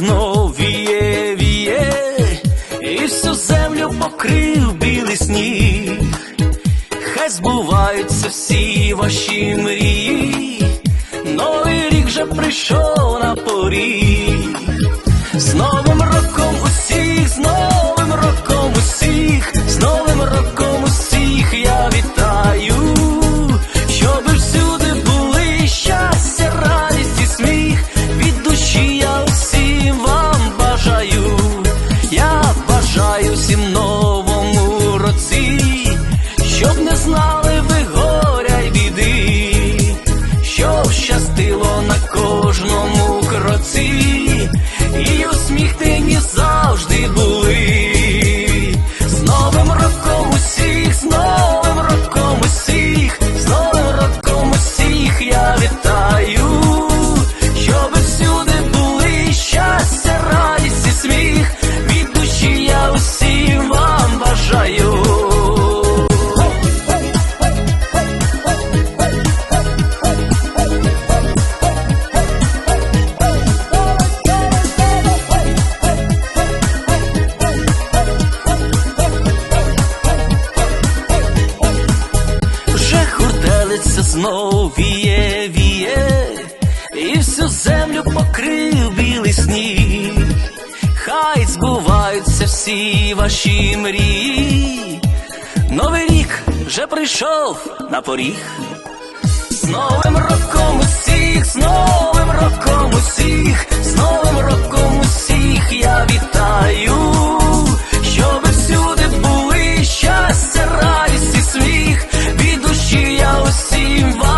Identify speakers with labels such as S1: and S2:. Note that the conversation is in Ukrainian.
S1: знов віє, віє, і всю землю покрив білий сніг. Хай збуваються всі ваші мрії, новий рік вже прийшов на поріг. З новим роком бажаю всім новому році, щоб не знали ви горя й біди, щоб щастило на кожному кроці, усім вам бажаю. Вже хурделиться знов віє, і всю землю покрив білий сніг. Хай збуваються всі ваші мрії, новий рік вже прийшов на поріг. З новим роком усіх, з новим роком усіх, з новим роком усіх я вітаю, щоб всюди були щастя, радість і сміх, від душі я усім вам.